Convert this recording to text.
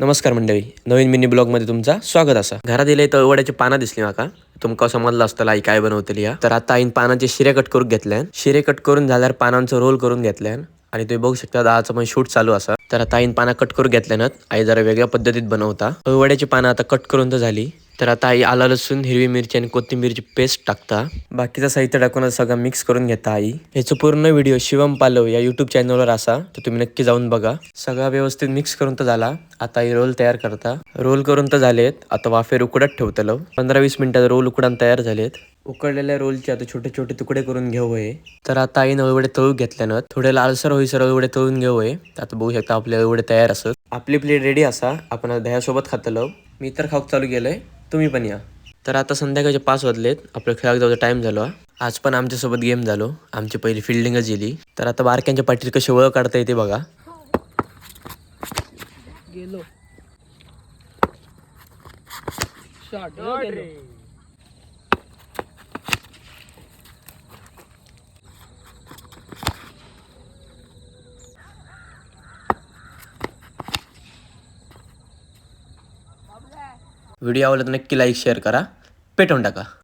नमस्कार मंडळी नवीन मिनी ब्लॉगमध्ये तुमचा स्वागत असा. घरात दिले तळवड्याची पानं दिसली माका. तुमका समजलं असतं आई काय बनवतली या? तर आता आईन पानांचे शिरे कट करून घेतल्यान शिरे कट करून झाल्यावर पानांचं रोल करून घेतल्यान आणि तुम्ही बघू शकता दहाचं पण शूट चालू असा. तर आता आईन पानं कट करून घेतल्यानं आई जरा वेगळ्या पद्धतीत बनवता. तळवड्याची पानं आता कट करून तर झाली. तर आता आई आला लसूण हिरवी मिरची आणि कोथिंबीरची पेस्ट टाकता. बाकीचं साहित्य टाकून सगळं मिक्स करून घेता आई. ह्याचं पूर्ण व्हिडिओ शिवम पालव या युट्यूब चॅनलवर असा तर तुम्ही नक्की जाऊन बघा. सगळा व्यवस्थित मिक्स करून तर झाला. आता आई रोल तयार करता. रोल करून तर झालेत. आता वाफेर उकडत ठेवतलं पंधरा वीस मिनिटात रोल उकडान तयार झालेत. उकडलेल्या रोलचे आता छोटे छोटे तुकडे करून घेऊ आहे. तर आता आई एवढे तळू घेतल्यानं थोडे लालसर होईसर एवढे तळून घेऊ आहे. आता बघू शकता आपले एवढे तयार असत. आपली प्लेट रेडी असा. आपण दह्यासोबत खातलो मी तर खाऊक चालू केलंय. तुम्ही पण या. तर आता संध्याकाळचे पाच वाजलेत. आपल्या खेळाक जाऊचा टाइम झालो. आज पण आमच्यासोबत गेम झालो. आमची पहिली फिल्डिंगच गेली. तर आता बारक्यांच्या पाठीत कशी ओळख काढता येते बघा. गेलो. शॉट गेलो. व्हिडिओ आवडला तर नक्की लाईक शेअर करा. पेटवून टाका.